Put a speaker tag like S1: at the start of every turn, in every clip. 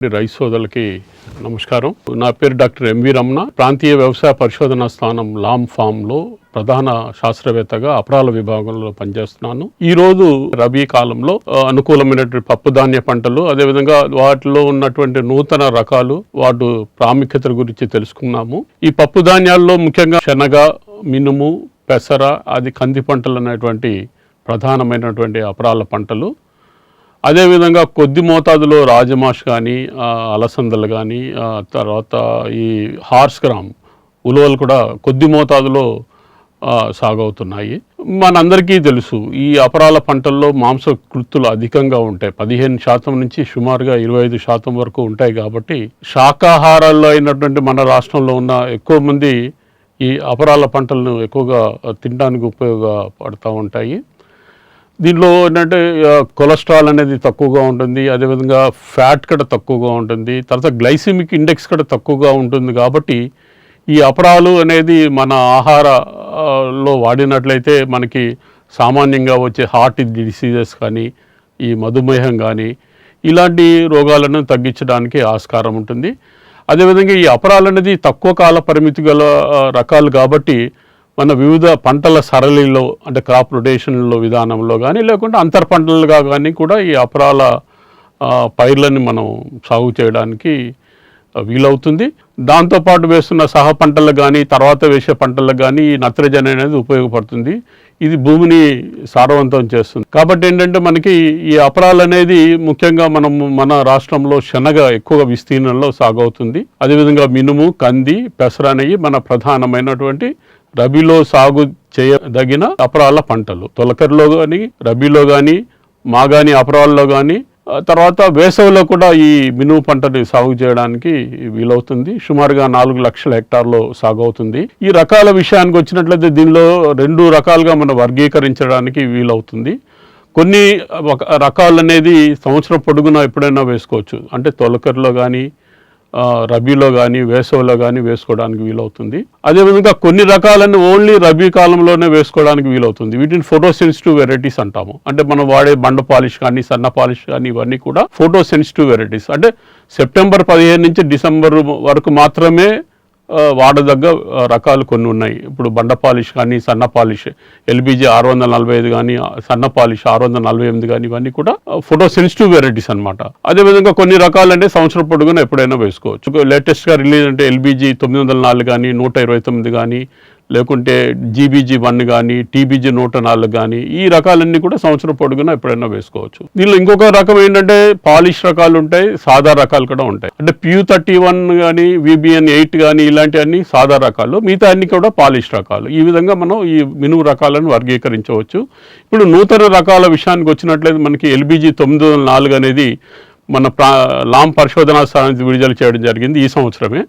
S1: Rice సోదరులకి నమస్కారం. నా పేరు డాక్టర్ ఎంవి రమణ. ప్రాంతీయ వ్యవసాయ పరిశోధన స్థానం లామ్ ఫామ్లో ప్రధాన శాస్త్రవేత్తగా అపరాల విభాగంలో పనిచేస్తున్నాను. ఈ రోజు రబీ కాలంలో అనుకూలమైనటువంటి పప్పు ధాన్య పంటలు అదేవిధంగా వాటిలో ఉన్నటువంటి నూతన రకాలు వాటి ప్రాముఖ్యత గురించి తెలుసుకున్నాము. ఈ పప్పు ధాన్యాల్లో ముఖ్యంగా శనగ మినుము పెసర అది కంది పంటలు అనేటువంటి ప్రధానమైనటువంటి అపరాల పంటలు. అదేవిధంగా కొద్ది మోతాదులో రాజమాష్ కానీ అలసందలు కానీ తర్వాత ఈ హార్స్ గ్రామ్ ఉలవలు కూడా కొద్ది మోతాదులో సాగవుతున్నాయి. మనందరికీ తెలుసు ఈ అపరాల పంటల్లో మాంసకృతులు అధికంగా ఉంటాయి. పదిహేను శాతం నుంచి సుమారుగా ఇరవై ఐదు శాతం వరకు ఉంటాయి కాబట్టి శాకాహారాల్లో అయినటువంటి మన రాష్ట్రంలో ఉన్న ఎక్కువ మంది ఈ అపరాల పంటలను ఎక్కువగా తినడానికి ఉపయోగపడుతూ ఉంటాయి. దీనిలో ఏంటంటే కొలెస్ట్రాల్ అనేది తక్కువగా ఉంటుంది అదేవిధంగా ఫ్యాట్ కూడా తక్కువగా ఉంటుంది తర్వాత గ్లైసిమిక్ ఇండెక్స్ కూడా తక్కువగా ఉంటుంది కాబట్టి ఈ అపరాలు అనేది మన ఆహారలో వాడినట్లయితే మనకి సామాన్యంగా వచ్చే హార్ట్ డిసీజెస్ కానీ ఈ మధుమేహం కానీ ఇలాంటి రోగాలను తగ్గించడానికి ఆస్కారం ఉంటుంది. అదేవిధంగా ఈ అపరాలు అనేది తక్కువ కాల పరిమితి గల రకాలు కాబట్టి మన వివిధ పంటల సరళిలో అంటే క్రాప్ రొటేషన్లో విధానంలో కానీ లేకుంటే అంతర్ పంటలుగా కానీ కూడా ఈ అపరాల పైర్లని మనం సాగు చేయడానికి వీలవుతుంది. దాంతోపాటు వేస్తున్న సహ పంటలకు కానీ తర్వాత వేసే పంటలకు కానీ ఈ నత్రజని అనేది ఉపయోగపడుతుంది. ఇది భూమిని సారవంతం చేస్తుంది. కాబట్టి ఏంటంటే మనకి ఈ అపరాలు అనేది ముఖ్యంగా మనం మన రాష్ట్రంలో శనగ ఎక్కువగా విస్తీర్ణంలో సాగవుతుంది అదేవిధంగా మినుము కంది పెసర అనేవి మన ప్రధానమైనటువంటి రబీలో సాగు చేయదగిన అపరాల పంటలు. తొలకరిలో కానీ రబీలో కానీ మాగాని అపరాల్లో కానీ తర్వాత వేసవిలో కూడా ఈ మినుము పంటని సాగు చేయడానికి వీలవుతుంది. సుమారుగా నాలుగు లక్షల హెక్టార్లో సాగు అవుతుంది. ఈ రకాల విషయానికి వచ్చినట్లయితే దీనిలో రెండు రకాలుగా మనం వర్గీకరించడానికి వీలవుతుంది. కొన్ని ఒక రకాలు అనేది సంవత్సరం పొడుగునా ఎప్పుడైనా వేసుకోవచ్చు. అంటే తొలకరిలో కానీ రబీలో కానీ వేసవిలో కానీ వేసుకోవడానికి వీలవుతుంది. అదేవిధంగా కొన్ని రకాలను ఓన్లీ రబీ కాలంలోనే వేసుకోవడానికి వీలవుతుంది. వీటిని ఫోటో సెన్సిటివ్ వెరైటీస్ అంటాము. అంటే మనం వాడే బండ పాలిష్ కానీ సన్న పాలిష్ కానీ ఇవన్నీ కూడా ఫోటో సెన్సిటివ్ వెరైటీస్. అంటే సెప్టెంబర్ పదిహేను నుంచి డిసెంబర్ వరకు మాత్రమే వాడదగ్గ రకాలు కొన్ని ఉన్నాయి. ఇప్పుడు బండ పాలిష్ కానీ సన్న పాలిష్ ఎల్బీజీ ఆరు వందల నలభై ఐదు కానీ సన్న పాలిష్ ఆరు వందల నలభై ఎనిమిది కానీ ఇవన్నీ కూడా ఫోటో సెన్సిటివ్ వెరైటీస్ అనమాట అదేవిధంగా కొన్ని రకాలు అంటే సంవత్సరం పొడుగున ఎప్పుడైనా వేసుకోవచ్చు. లేటెస్ట్గా రిలీజ్ అంటే ఎల్బీజీ తొమ్మిది వందల నాలుగు కానీ నూట ఇరవై తొమ్మిది కానీ లేకుంటే జీబీజీ వన్ కానీ టీబీజీ నూట నాలుగు కానీ ఈ రకాలన్నీ కూడా సంవత్సరం పొడుగున ఎప్పుడైనా వేసుకోవచ్చు. దీనిలో ఇంకొక రకం ఏంటంటే పాలిష్ రకాలు ఉంటాయి సాదా రకాలు కూడా ఉంటాయి. అంటే ప్యూ థర్టీ వన్ కానీ విబిఎన్ ఎయిట్ కానీ ఇలాంటివన్నీ సాదా రకాలు. మిగతా అన్ని కూడా పాలిష్ రకాలు. ఈ విధంగా మనం ఈ మినుము రకాలను వర్గీకరించవచ్చు. ఇప్పుడు నూతన రకాల విషయానికి వచ్చినట్లయితే మనకి ఎల్బీజీ తొమ్మిది వందల నాలుగు అనేది మన ప్రా లాం పరిశోధనా స్థానానికి విడుదల చేయడం జరిగింది ఈ సంవత్సరమే.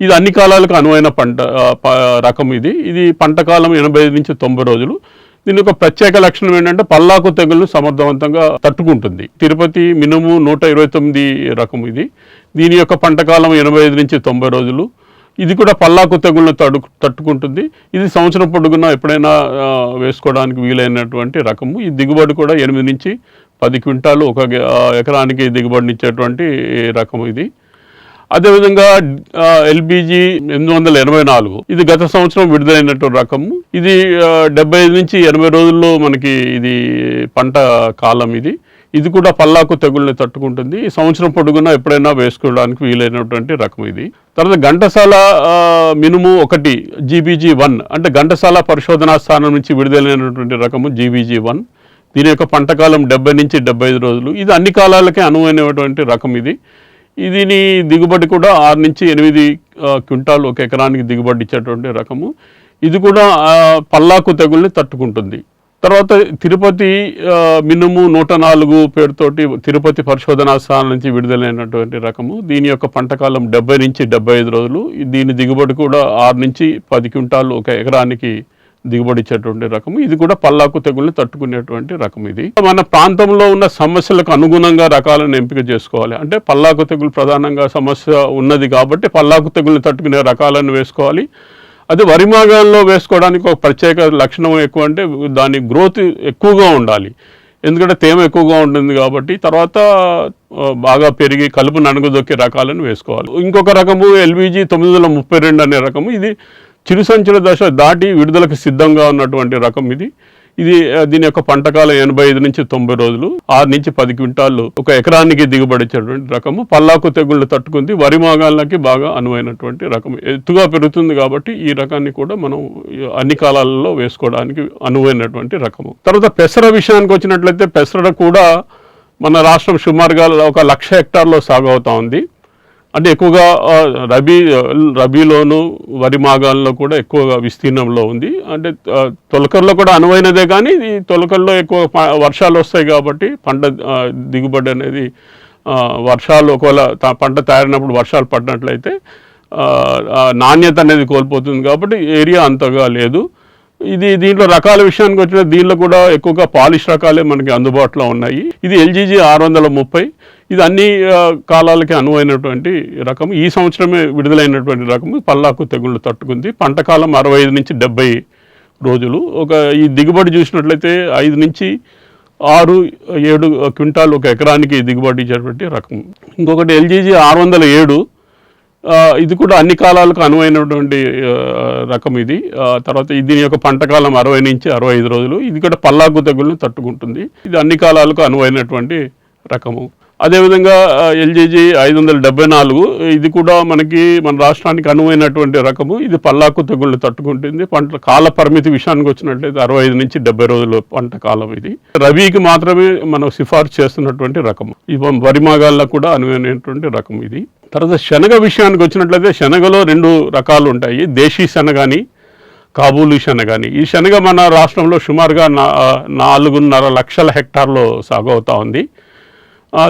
S1: ఇది అన్ని కాలాలకు అనువైన పంట ప- రకం ఇది. ఇది పంట కాలం ఎనభై ఐదు నుంచి తొంభై రోజులు. దీని యొక్క ప్రత్యేక లక్షణం ఏంటంటే పల్లాకు తెగులను సమర్థవంతంగా తట్టుకుంటుంది. తిరుపతి మినుము నూట ఇరవై తొమ్మిది రకం ఇది. దీని యొక్క పంటకాలం ఎనభై ఐదు నుంచి తొంభై రోజులు. ఇది కూడా పల్లాకు తెగులను తడు తట్టుకుంటుంది. ఇది సంవత్సరం పొడుగునా ఎప్పుడైనా వేసుకోవడానికి వీలైనటువంటి రకము. ఈ దిగుబడి కూడా ఎనిమిది నుంచి పది క్వింటాలు ఒక ఎకరానికి దిగుబడినిచ్చేటువంటి రకం ఇది. అదేవిధంగా ఎల్బీజీ ఎనిమిది వందల ఎనభై నాలుగు. ఇది గత సంవత్సరం విడుదలైనటువంటి రకము. ఇది డెబ్బై ఐదు నుంచి ఎనభై రోజుల్లో మనకి ఇది పంట కాలం ఇది. ఇది కూడా పల్లాకు తెగుల్ని తట్టుకుంటుంది. ఈ సంవత్సరం పొడుగునా ఎప్పుడైనా వేసుకోవడానికి వీలైనటువంటి రకం ఇది. తర్వాత ఘంటసాల మినుము ఒకటి జీబీజీ వన్. అంటే ఘంటసాల పరిశోధనా స్థానం నుంచి విడుదలైనటువంటి రకము జీబీజీ వన్. దీని యొక్క పంటకాలం డెబ్బై నుంచి డెబ్బై ఐదు రోజులు. ఇది అన్ని కాలాలకే అనువైనటువంటి రకం ఇది. దీని దిగుబడి కూడా ఆరు నుంచి ఎనిమిది క్వింటాల్ ఒక ఎకరానికి దిగుబడి ఇచ్చేటువంటి రకము. ఇది కూడా పల్లాకు తెగుల్ని తట్టుకుంటుంది. తర్వాత తిరుపతి మినుము నూట నాలుగు పేరుతోటి తిరుపతి పరిశోధనా స్థానం నుంచి విడుదలైనటువంటి రకము. దీని యొక్క పంటకాలం డెబ్బై నుంచి డెబ్బై ఐదు రోజులు. దీని దిగుబడి కూడా ఆరు నుంచి పది క్వింటాలు ఒక ఎకరానికి దిగుబడి ఇచ్చేటువంటి రకము. ఇది కూడా పల్లాకు తెగుళ్ళు తట్టుకునేటువంటి రకం ఇది. మన ప్రాంతంలో ఉన్న సమస్యలకు అనుగుణంగా రకాలను ఎంపిక చేసుకోవాలి. అంటే పల్లాకు తెగులు ప్రధానంగా సమస్య ఉన్నది కాబట్టి పల్లాకు తెగులు తట్టుకునే రకాలను వేసుకోవాలి. అది వరి మాగాల్లో వేసుకోవడానికి ఒక ప్రత్యేక లక్షణం ఎక్కువ అంటే దాని గ్రోత్ ఎక్కువగా ఉండాలి. ఎందుకంటే తేమ ఎక్కువగా ఉంటుంది కాబట్టి తర్వాత బాగా పెరిగి కలుపు ననుగదొక్కే రకాలను వేసుకోవాలి. ఇంకొక రకము ఎల్విజి తొమ్మిది వందల ముప్పై రెండు అనే రకము. ఇది చిరుసంచుల దశ దాటి విడుదలకు సిద్ధంగా ఉన్నటువంటి రకం ఇది. ఇది దీని యొక్క పంటకాలం ఎనభై ఐదు నుంచి తొంభై రోజులు ఆరు నుంచి పది క్వింటాళ్ళు ఒక ఎకరానికి దిగుబడిచ్చేటువంటి రకము. పల్లాకు తెగుళ్ళు తట్టుకుంది వరి మాగాళ్ళకి బాగా అనువైనటువంటి రకం. ఎత్తుగా పెరుగుతుంది కాబట్టి ఈ రకాన్ని కూడా మనం అన్ని కాలాలలో వేసుకోవడానికి అనువైనటువంటి రకము. తర్వాత పెసర విషయానికి వచ్చినట్లయితే పెసర కూడా మన రాష్ట్రం సుమారుగా ఒక లక్ష హెక్టార్లో సాగు అవుతా ఉంది. అంటే ఎక్కువగా రబీ రబీలోను వరి మాగాల్లో కూడా ఎక్కువగా విస్తీర్ణంలో ఉంది. అంటే ఆ, తొలకర్లో కూడా అనువైనదే కానీ ఈ తొలకర్లో ఎక్కువ వర్షాలు వస్తాయి కాబట్టి పంట దిగుబడి అనేది వర్షాలు ఒకవేళ పంట తయారైనప్పుడు వర్షాలు పడినట్లయితే నాణ్యత అనేది కోల్పోతుంది కాబట్టి ఏరియా అంతగా లేదు. ఇది దీంట్లో రకాల విషయానికి వచ్చిన దీనిలో కూడా ఎక్కువగా పాలిష్ రకాలే మనకి అందుబాటులో ఉన్నాయి. ఇది ఎల్జీజీ ఆరు వందల ముప్పై. ఇది అన్ని కాలాలకి అనువైనటువంటి రకం. ఈ సంవత్సరమే విడుదలైనటువంటి రకము పల్లాకు తెగుళ్ళు తట్టుకుంది. పంట కాలం అరవై ఐదు నుంచి డెబ్బై రోజులు. ఒక ఈ దిగుబడి చూసినట్లయితే ఐదు నుంచి ఆరు ఏడు క్వింటాల్ ఒక ఎకరానికి దిగుబడి ఇచ్చేటువంటి రకం. ఇంకొకటి ఎల్జీజీ ఆరు వందల ఏడు. ఇది కూడా అన్ని కాలాలకు అనువైనటువంటి రకం ఇది. తర్వాత దీని యొక్క పంట కాలం అరవై నుంచి అరవై ఐదు రోజులు. ఇది కూడా పల్లాకు తెగులను తట్టుకుంటుంది. ఇది అన్ని కాలాలకు అనువైనటువంటి రకము. అదేవిధంగా ఎల్జీజీ ఐదు వందల డెబ్బై నాలుగు ఇది కూడా మనకి మన రాష్ట్రానికి అనువైనటువంటి రకము. ఇది పల్లాకు తెగుళ్ళు తట్టుకుంటుంది. పంట కాల పరిమితి విషయానికి వచ్చినట్లయితే అరవై ఐదు నుంచి డెబ్బై రోజుల పంట కాలం ఇది. రబీకి మాత్రమే మనం సిఫార్సు చేస్తున్నటువంటి రకము. ఇవ్వం వరి మాగాల్లో కూడా అనువైనటువంటి రకం ఇది. తర్వాత శనగ విషయానికి వచ్చినట్లయితే శనగలో రెండు రకాలు ఉంటాయి. దేశీ శనగ అని కాబూలి శనగ అని. ఈ శనగ మన రాష్ట్రంలో సుమారుగా నా నాలుగున్నర లక్షల హెక్టార్లో సాగు అవుతా ఉంది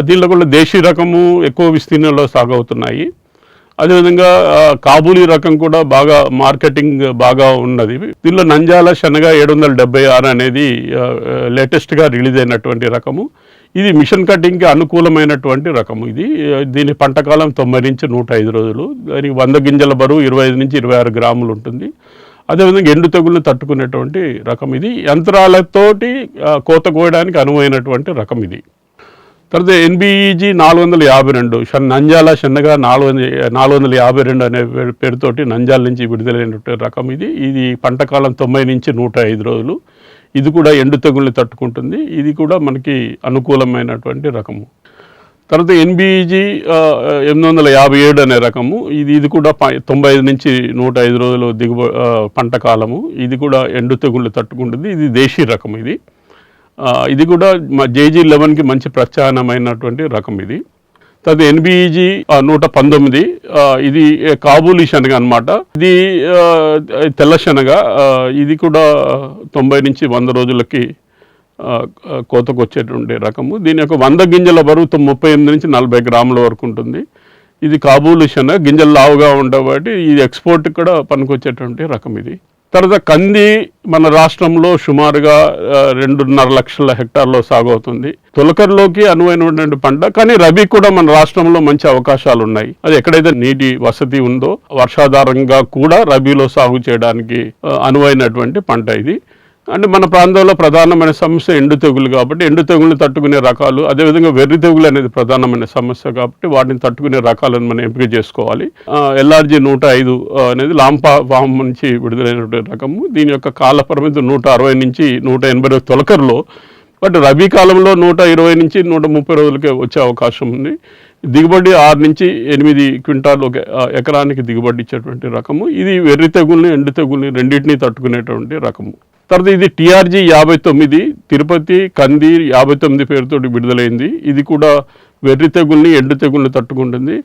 S1: దీనిలో కూడా దేశీ రకము ఎక్కువ విస్తీర్ణంలో సాగు అవుతున్నాయి అదేవిధంగా కాబూలీ రకం కూడా బాగా మార్కెటింగ్ బాగా ఉన్నది. దీనిలో నంజాల శనగ ఏడు వందల డెబ్బై ఆరు అనేది లేటెస్ట్గా రిలీజ్ అయినటువంటి రకము. ఇది మిషన్ కటింగ్కి అనుకూలమైనటువంటి రకము. ఇది దీని పంటకాలం తొంభై నుంచి నూట ఐదు రోజులు. దానికి వంద గింజల బరువు ఇరవై ఐదు నుంచి ఇరవై ఆరు గ్రాములు ఉంటుంది. అదేవిధంగా ఎండు తెగుళ్ళు తట్టుకునేటువంటి రకం ఇది. యంత్రాలతోటి కోత కోయడానికి అనువైనటువంటి రకం ఇది. తర్వాత ఎన్బిఈజీ నాలుగు వందల యాభై రెండు. నంజాల చిన్నగా నాలుగు వందల నాలుగు వందల యాభై రెండు అనే పేరు- పేరుతోటి నంజాల నుంచి విడుదలైనటువంటి రకం ఇది. ఇది పంటకాలం తొంభై నుంచి నూట ఐదు రోజులు. ఇది కూడా ఎండు తెగుల్ని తట్టుకుంటుంది. ఇది కూడా మనకి అనుకూలమైనటువంటి రకము. తర్వాత ఎన్బిఈజీ ఎనిమిది వందల యాభై ఏడు అనే రకము. ఇది ఇది కూడా ప- తొంభై ఐదు నుంచి నూట ఐదు రోజులు దిగుబ పంట కాలము. ఇది కూడా ఎండు తెగుళ్ళు తట్టుకుంటుంది. ఇది దేశీ రకం ఇది. ఇది కూడా మా జేజీ లెవెన్కి మంచి ప్రత్యాహ్నమైనటువంటి రకం ఇది. తది ఎన్బిఈజీ నూట పంతొమ్మిది ఇది కాబూలీ శనగ అనమాట ఇది తెల్ల శనగ ఇది కూడా తొంభై నుంచి వంద రోజులకి కోతకొచ్చేటువంటి కోతకు వచ్చేటువంటి రకము. దీని యొక్క వంద గింజల బరువు ముప్పై ఎనిమిది నుంచి నలభై గ్రాముల వరకు ఉంటుంది. ఇది కాబూలు శనగ గింజలు లావుగా ఉండబట్టి ఇది ఎక్స్పోర్ట్ కూడా పనికొచ్చేటువంటి రకం ఇది. తర్వాత కంది మన రాష్ట్రంలో సుమారుగా రెండున్నర లక్షల హెక్టార్లో సాగు అవుతుంది తొలకరిలోకి అనువైనటువంటి పంట కానీ రబీ కూడా మన రాష్ట్రంలో మంచి అవకాశాలు ఉన్నాయి అది ఎక్కడైతే నీటి వసతి ఉందో వర్షాధారంగా కూడా రబీలో సాగు చేయడానికి అనువైనటువంటి పంట ఇది. అంటే మన ప్రాంతంలో ప్రధానమైన సమస్య ఎండు తెగులు కాబట్టి ఎండు తెగులను తట్టుకునే రకాలు అదేవిధంగా వెర్రి తెగులు అనేది ప్రధానమైన సమస్య కాబట్టి వాటిని తట్టుకునే రకాలను మనం ఎంపిక చేసుకోవాలి. ఎల్ఆర్జీ నూట ఐదు అనేది లాంపా ఫామ్ నుంచి విడుదలైనటువంటి రకము. దీని యొక్క కాల పరిమితి నూట అరవై నుంచి నూట ఎనభై తొలకరులో బట్ రబీ కాలంలో నూట ఇరవై నుంచి నూట ముప్పై రోజులకే వచ్చే అవకాశం ఉంది. దిగుబడి ఆరు నుంచి ఎనిమిది క్వింటాల్ ఒక ఎకరానికి దిగుబడి ఇచ్చేటువంటి రకము. ఇది వెర్రి తెగుల్ని ఎండు తెగుల్ని రెండింటినీ తట్టుకునేటువంటి రకము. తర్వాత ఇది టీఆర్జీ యాభై తొమ్మిది తిరుపతి కంది యాభై తొమ్మిది పేరుతో విడుదలైంది. ఇది కూడా వెర్రి తెగుల్ని ఎండు తెగుల్ని తట్టుకుంటుంది.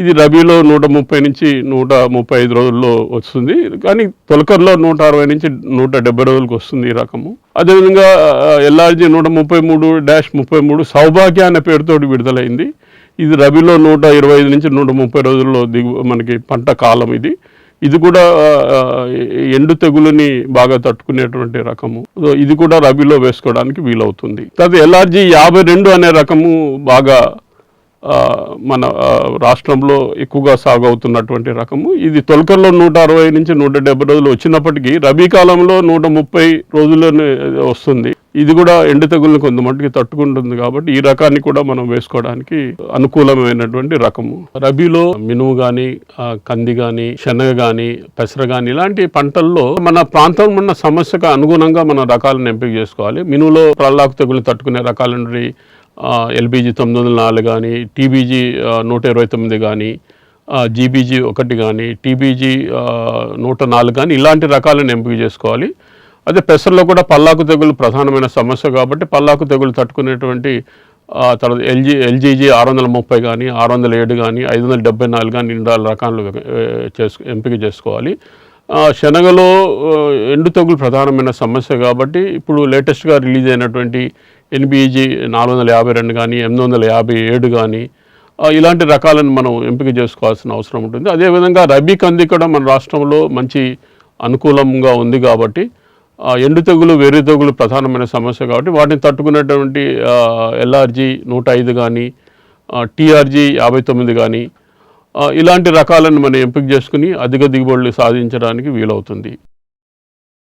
S1: ఇది రబీలో నూట ముప్పై నుంచి నూట ముప్పై ఐదు రోజుల్లో వస్తుంది. కానీ తొలకర్లో నూట అరవై నుంచి నూట డెబ్బై రోజులకు వస్తుంది ఈ రకము. అదేవిధంగా ఎల్ఆర్జీ నూట ముప్పై మూడు డాష్ ముప్పై మూడు సౌభాగ్య అనే పేరుతోటి విడుదలైంది. ఇది రబీలో నూట ఇరవై ఐదు నుంచి నూట ముప్పై రోజుల్లో దిగు మనకి పంట కాలం ఇది. ఇది కూడా ఎండు తెగులుని బాగా తట్టుకునేటువంటి రకము. సో ఇది కూడా రబీలో వేసుకోవడానికి వీలవుతుంది. తర్వాత ఎల్ఆర్జీ యాభై రెండు అనే రకము బాగా మన రాష్ట్రంలో ఎక్కువగా సాగు అవుతున్నటువంటి రకము. ఇది తొలకల్లో నూట అరవై నుంచి నూట డెబ్బై రోజులు వచ్చినప్పటికీ రబీ కాలంలో నూట ముప్పై రోజుల్లోనే వస్తుంది. ఇది కూడా ఎండు తెగులను కొంత మట్టుకి తట్టుకుంటుంది కాబట్టి ఈ రకాన్ని కూడా మనం వేసుకోవడానికి అనుకూలమైనటువంటి రకము. రబీలో మినుము కానీ కంది కానీ శనగ కానీ పెసర కానీ ఇలాంటి పంటల్లో మన ప్రాంతం ఉన్న సమస్యకు అనుగుణంగా మన రకాలను ఎంపిక చేసుకోవాలి. మినుములో ప్రల్లాకు తెగులు తట్టుకునే రకాల నుండి ఎల్బీజీ తొమ్మిది వందల నాలుగు కానీ టీబీజీ నూట ఇరవై తొమ్మిది కానీ జీబీజీ ఒకటి కానీ టీబీజీ నూట నాలుగు కానీ ఇలాంటి రకాలను ఎంపిక చేసుకోవాలి. అదే పెసర్లో కూడా పల్లాకు తెగులు ప్రధానమైన సమస్య కాబట్టి పల్లాకు తెగులు తట్టుకునేటువంటి తర్వాత ఎల్జీ ఎల్జీజీ ఆరు వందల ముప్పై కానీ ఆరు వందల ఏడు కానీ ఐదు వందల డెబ్బై నాలుగు కానీ రెండు రకాలు చేసు ఎంపిక చేసుకోవాలి. శనగలో ఎండు తెగులు ప్రధానమైన సమస్య కాబట్టి ఇప్పుడు లేటెస్ట్గా రిలీజ్ అయినటువంటి ఎన్బిఈజీ నాలుగు వందల యాభై రెండు కానీ ఎనిమిది వందల యాభై ఏడు కానీ ఇలాంటి రకాలను మనం ఎంపిక చేసుకోవాల్సిన అవసరం ఉంటుంది. అదేవిధంగా రబీ కంది కూడా మన రాష్ట్రంలో మంచి అనుకూలంగా ఉంది కాబట్టి ఎండు తెగులు వేరు తెగులు ప్రధానమైన సమస్య కాబట్టి వాటిని తట్టుకునేటువంటి ఎల్ఆర్జీ నూట ఐదు కానీ టీఆర్జీ యాభై తొమ్మిది కానీ ఇలాంటి రకాలను మనం ఎంపిక చేసుకుని అధిక దిగుబడులు సాధించడానికి వీలవుతుంది.